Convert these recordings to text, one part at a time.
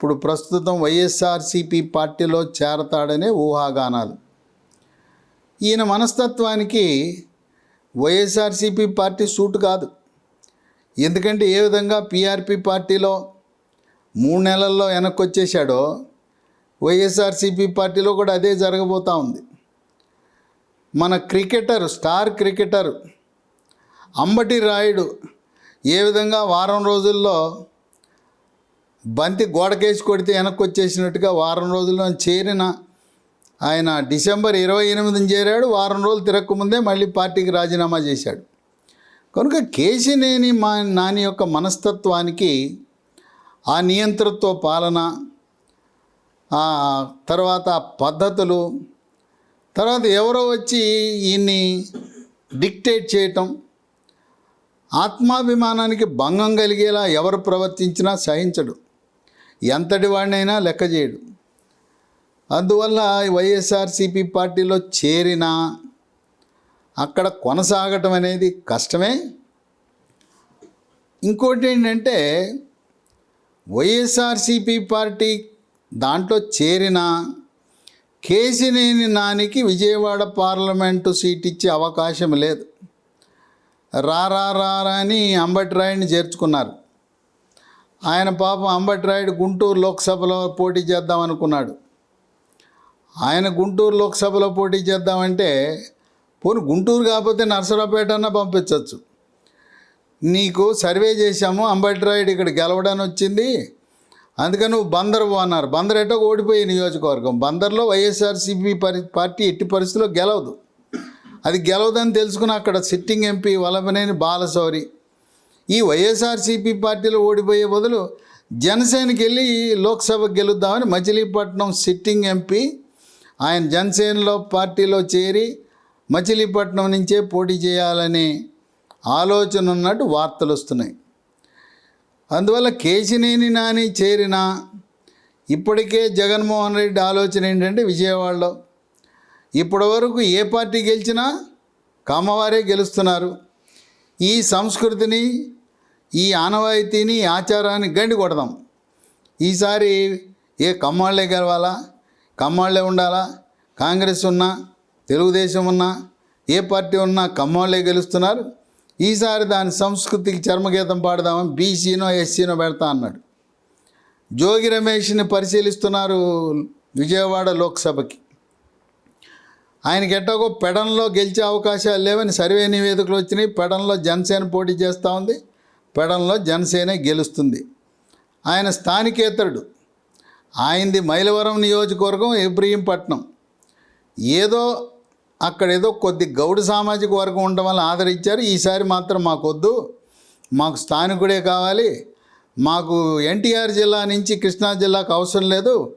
ఇప్పుడు ప్రస్తుతం వైఎస్ఆర్సీపీ పార్టీలో చేరతాడనే ఊహాగానాలు. ఈయన మనస్తత్వానికి వైఎస్ఆర్సీపీ పార్టీ సూట్ కాదు. ఎందుకంటే ఏ విధంగా పీఆర్పీ పార్టీలో మూడు నెలల్లో వెనక్కి వచ్చేసాడో వైఎస్ఆర్సీపీ పార్టీలో కూడా అదే జరగబోతూ ఉంది. మన cricketer star cricketer Ambati Rayudu ఏ విధంగా వారం రోజుల్లో బంతి గోడకేసి కొడితే వెనక్కి వచ్చేసినట్టుగా వారం రోజుల్లో చేరిన ఆయన డిసెంబర్ ఇరవై ఎనిమిదిని చేరాడు. వారం రోజులు తిరగకముందే మళ్ళీ పార్టీకి రాజీనామా చేశాడు. కనుక కేశినేని మా నాని యొక్క మనస్తత్వానికి ఆ నియంతృత్వ పాలన ఆ తర్వాత పద్ధతులు తర్వాత ఎవరో వచ్చి ఈయన్ని డిక్టేట్ చేయటం ఆత్మాభిమానానికి భంగం కలిగేలా ఎవరు ప్రవర్తించినా సహించడు. ఎంతటి వాడినైనా లెక్క చేయడు. అందువల్ల వైఎస్ఆర్సీపీ పార్టీలో చేరినా అక్కడ కొనసాగటం అనేది కష్టమే. ఇంకోటి ఏంటంటే వైఎస్ఆర్సీపీ పార్టీ దాంట్లో చేరిన కేసినేని నానికి విజయవాడ పార్లమెంటు సీట్ ఇచ్చే అవకాశం లేదు. రారా రారా అని అంబటి రాయుడిని చేర్చుకున్నారు. ఆయన పాపం అంబటి రాయుడు గుంటూరు లోక్సభలో పోటీ చేద్దాం అనుకున్నాడు. ఆయన గుంటూరు లోక్సభలో పోటీ చేద్దామంటే పోనీ గుంటూరు కాకపోతే నర్సరావుపేట అన్న పంపించవచ్చు నీకు సర్వే చేశాము అంబటి రాయుడు ఇక్కడ గెలవడానికి వచ్చింది. అందుకని నువ్వు బందర్ అన్నారు. బందర్ ఎటో ఓడిపోయే నియోజకవర్గం. బందర్లో వైఎస్ఆర్సీపీ పరి పార్టీ ఎట్టి పరిస్థితిలో గెలవదు. అది గెలవదని తెలుసుకుని అక్కడ సిట్టింగ్ ఎంపీ వలభనేని బాలశౌరి ఈ వైఎస్ఆర్సీపీ పార్టీలో ఓడిపోయే బదులు జనసేనకి వెళ్ళి లోక్సభకు గెలుద్దామని మచిలీపట్నం సిట్టింగ్ ఎంపీ ఆయన జనసేనలో పార్టీలో చేరి మచిలీపట్నం నుంచే పోటీ చేయాలనే ఆలోచన ఉన్నట్టు వార్తలు వస్తున్నాయి. అందువల్ల కేశినేని నాని చేరిన ఇప్పటికే జగన్మోహన్ రెడ్డి ఆలోచన ఏంటంటే విజయవాడలో. ఇప్పటి వరకు ఏ పార్టీ గెలిచినా కామవారే గెలుస్తున్నారు. ఈ సంస్కృతిని ఈ ఆనవాయితీని ఆచారాన్ని గండి కొడదాం. ఈసారి ఏ కమ్మాళ్ళే గెలవాలా? కమ్మాళ్ళే ఉండాలా? కాంగ్రెస్ ఉన్నా తెలుగుదేశం ఉన్నా ఏ పార్టీ ఉన్నా కమ్మాళ్ళే గెలుస్తున్నారు. ఈసారి దాని సంస్కృతికి చర్మగీతం పాడదామని బీసీనో ఎస్సీనో పెడతా అన్నాడు. జోగి రమేష్ని పరిశీలిస్తున్నారు విజయవాడ లోక్సభకి. ఆయనకి ఎట్టగో పెడన్లో గెలిచే అవకాశాలు లేవని సర్వే నివేదికలు వచ్చినాయి. పెడన్లో జనసేన పోటీ చేస్తూ ఉంది. పెడన్లో జనసేన గెలుస్తుంది. ఆయన స్థానికేతరుడు. ఆయనది మైలవరం నియోజకవర్గం ఇబ్రహీంపట్నం. ఏదో అక్కడ ఏదో కొద్ది గౌడ సామాజిక వర్గం ఉండడం వల్ల ఆదరించారు. ఈసారి మాత్రం మాకొద్దు. మాకు స్థానికుడే కావాలి. మాకు ఎన్టీఆర్ జిల్లా నుంచి కృష్ణా జిల్లాకు అవసరం లేదు.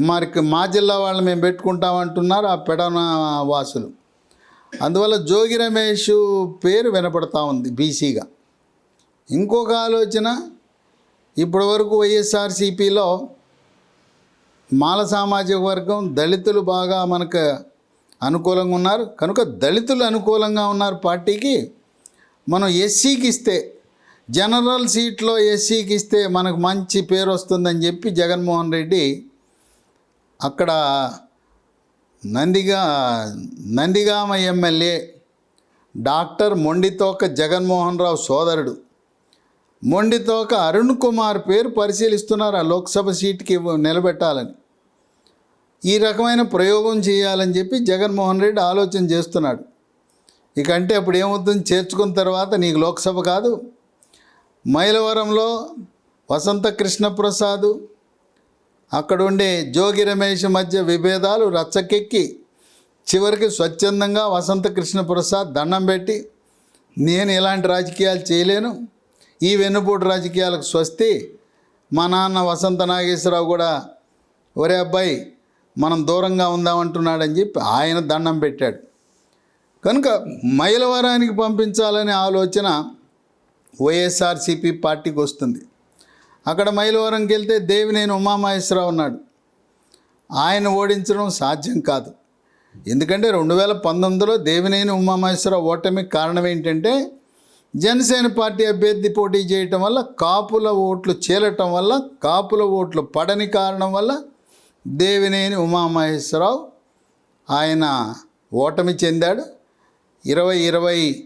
మరి మా జిల్లా వాళ్ళు మేము పెట్టుకుంటామంటున్నారు ఆ పెడన వాసులు. అందువల్ల జోగి రమేష్ పేరు వినపడతా ఉంది బీసీగా. ఇంకొక ఆలోచన ఇప్పటి వరకు వైఎస్ఆర్సీపీలో మాల సామాజిక వర్గం దళితులు బాగా మనకు అనుకూలంగా ఉన్నారు. కనుక దళితులు అనుకూలంగా ఉన్నారు పార్టీకి. మనం ఎస్సీకి ఇస్తే జనరల్ సీట్లో ఎస్సీకి ఇస్తే మనకు మంచి పేరు వస్తుందని చెప్పి జగన్మోహన్ రెడ్డి అక్కడ నందిగా నందిగామ ఎమ్మెల్యే డాక్టర్ మొండితోక జగన్మోహన్ రావు సోదరుడు. మొండితోక అరుణ్ కుమార్ పేరు పరిశీలిస్తున్నారు ఆ లోక్సభ సీట్కి నిలబెట్టాలని. ఈ రకమైన ప్రయోగం చేయాలని చెప్పి జగన్మోహన్ రెడ్డి ఆలోచన చేస్తున్నాడు. ఇక అంటే అప్పుడు ఏమవుతుంది? చేర్చుకున్న తర్వాత నీకు లోక్సభ కాదు. మైలవరంలో వసంత కృష్ణప్రసాద్ అక్కడ ఉండే జోగి రమేష్ మధ్య విభేదాలు రచ్చకెక్కి చివరికి స్వచ్ఛందంగా వసంత కృష్ణప్రసాద్ దండం పెట్టి నేను ఇలాంటి రాజకీయాలు చేయలేను. ఈ వెన్నుపోటు రాజకీయాలకు స్వస్తి. మా నాన్న వసంత నాగేశ్వరరావు కూడా ఒరే అబ్బాయి మనం దూరంగా ఉందామంటున్నాడని చెప్పి ఆయన దండం పెట్టాడు. కనుక మైలవరానికి పంపించాలనే ఆలోచన వైఎస్ఆర్సీపీ పార్టీకి వస్తుంది. అక్కడ మైలవరంకి వెళ్తే దేవినేని ఉమామహేశ్వరరావు ఉన్నాడు. ఆయన ఓడించడం సాధ్యం కాదు. ఎందుకంటే రెండు వేల పంతొమ్మిదిలో దేవినేని ఉమామహేశ్వరరావు ఓటమికి కారణం ఏంటంటే జనసేన పార్టీ అభ్యర్థి పోటీ చేయటం వల్ల కాపుల ఓట్లు చేరటం వల్ల కాపుల ఓట్లు పడని కారణం వల్ల దేవినేని ఉమామహేశ్వరరావు ఆయన ఓటమి చెందాడు. ఇరవై ఇరవై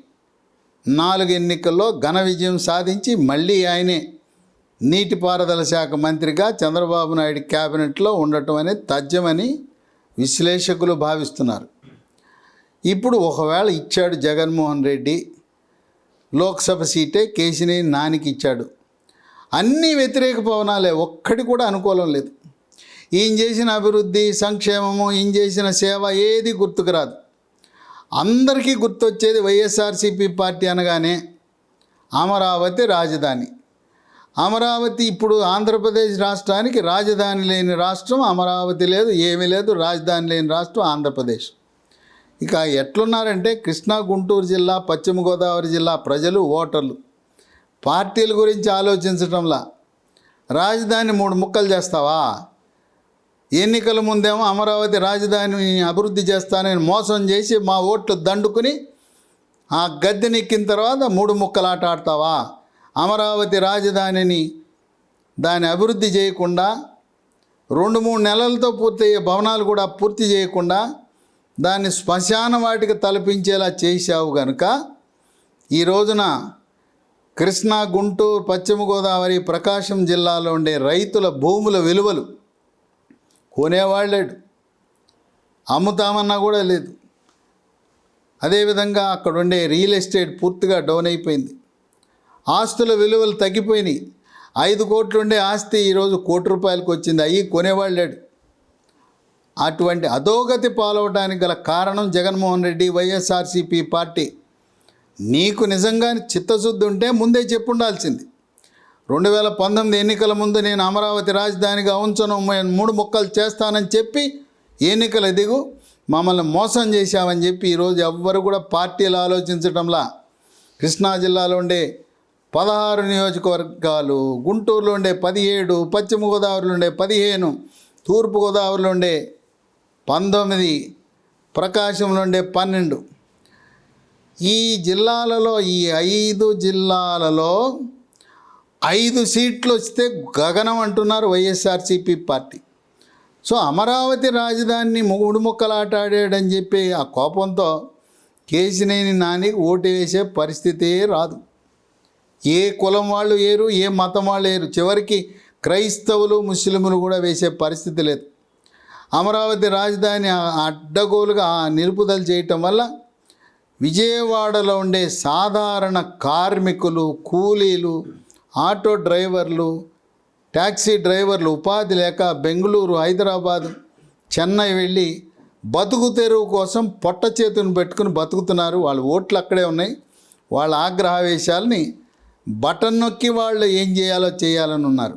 నాలుగు ఎన్నికల్లో ఘన విజయం సాధించి మళ్ళీ ఆయనే నీటిపారుదల శాఖ మంత్రిగా చంద్రబాబు నాయుడు క్యాబినెట్లో ఉండటం అనేది తథ్యమని విశ్లేషకులు భావిస్తున్నారు. ఇప్పుడు ఒకవేళ ఇచ్చాడు జగన్మోహన్ రెడ్డి లోక్సభ సీటే కేశినేని నానికి ఇచ్చాడు. అన్ని వ్యతిరేక పవనాలే ఒక్కటి కూడా అనుకూలం లేదు. ఈయన చేసిన అభివృద్ధి సంక్షేమము ఈయన చేసిన సేవ ఏది గుర్తుకు రాదు. అందరికీ గుర్తొచ్చేది వైఎస్ఆర్సీపీ పార్టీ అనగానే అమరావతి రాజధాని. అమరావతి ఇప్పుడు ఆంధ్రప్రదేశ్ రాష్ట్రానికి రాజధాని లేని రాష్ట్రం అమరావతి లేదు ఏమీ లేదు రాజధాని లేని రాష్ట్రం ఆంధ్రప్రదేశ్. ఇక ఎట్లున్నారంటే కృష్ణా గుంటూరు జిల్లా పశ్చిమ గోదావరి జిల్లా ప్రజలు ఓటర్లు. పార్టీల గురించి ఆలోచించటంలా. రాజధాని మూడు ముక్కలు చేస్తావా? ఎన్నికల ముందేమో అమరావతి రాజధానిని అభివృద్ధి చేస్తానని మోసం చేసి మా ఓట్లు దండుకుని ఆ గద్దెనెక్కిన తర్వాత మూడు ముక్కలు ఆట ఆడతావా? అమరావతి రాజధానిని దాని అభివృద్ధి చేయకుండా రెండు మూడు నెలలతో పూర్తయ్యే భవనాలు కూడా పూర్తి చేయకుండా దాన్ని శ్మశాన వాటికి తలపించేలా చేశావు గనుక ఈ రోజున కృష్ణా గుంటూరు పశ్చిమ గోదావరి ప్రకాశం జిల్లాలో ఉండే రైతుల భూముల విలువలు కొనేవాళ్ళేడు. అమ్ముతామన్నా కూడా లేదు. అదేవిధంగా అక్కడ ఉండే రియల్ ఎస్టేట్ పూర్తిగా డౌన్ అయిపోయింది. ఆస్తుల విలువలు తగ్గిపోయినాయి. ఐదు కోట్లు ఉండే ఆస్తి ఈరోజు కోటి రూపాయలకు వచ్చింది. అయ్యి కొనేవాళ్ళేడు. అటువంటి అధోగతి పాలవడానికి గల కారణం జగన్మోహన్ రెడ్డి వైఎస్ఆర్సీపీ పార్టీ. నీకు నిజంగా చిత్తశుద్ధి ఉంటే ముందే చెప్పుండాల్సింది. రెండు వేల పంతొమ్మిది ఎన్నికల ముందు నేను అమరావతి రాజధానిగా ఉంచను మూడు ముక్కలు చేస్తానని చెప్పి ఎన్నికల దిగు మమ్మల్ని మోసం చేశామని చెప్పి ఈరోజు ఎవ్వరు కూడా పార్టీలు ఆలోచించడంలా కృష్ణా జిల్లాలో ఉండే పదహారు నియోజకవర్గాలు గుంటూరులో ఉండే పదిహేడు పశ్చిమ గోదావరిలో ఉండే పదిహేను తూర్పు గోదావరిలో ఉండే పంతొమ్మిది ప్రకాశంలో ఉండే పన్నెండు. ఈ జిల్లాలలో ఈ ఐదు జిల్లాలలో ఐదు సీట్లు వస్తే గగనం అంటున్నారు వైఎస్ఆర్సీపీ పార్టీ. సో అమరావతి రాజధానిని మూడు ముక్కలాటాడాడని చెప్పి ఆ కోపంతో కేసినేని నాని ఓటు వేసే పరిస్థితే రాదు. ఏ కులం వాళ్ళు ఏరు ఏ మతం వాళ్ళు ఏరు. చివరికి క్రైస్తవులు ముస్లింలు కూడా వేసే పరిస్థితి లేదు. అమరావతి రాజధాని అడ్డగోలుగా నిలుపుదల చేయటం వల్ల విజయవాడలో ఉండే సాధారణ కార్మికులు కూలీలు ఆటో డ్రైవర్లు ట్యాక్సీ డ్రైవర్లు ఉపాధి లేక బెంగళూరు హైదరాబాద్ చెన్నై వెళ్ళి బతుకు తెరువు కోసం పొట్ట చేతుని పెట్టుకుని బతుకుతున్నారు. వాళ్ళ ఓట్లు అక్కడే ఉన్నాయి. వాళ్ళ ఆగ్రహావేశాలని బటన్ నొక్కి వాళ్ళు ఏం చేయాలో చేయాలని ఉన్నారు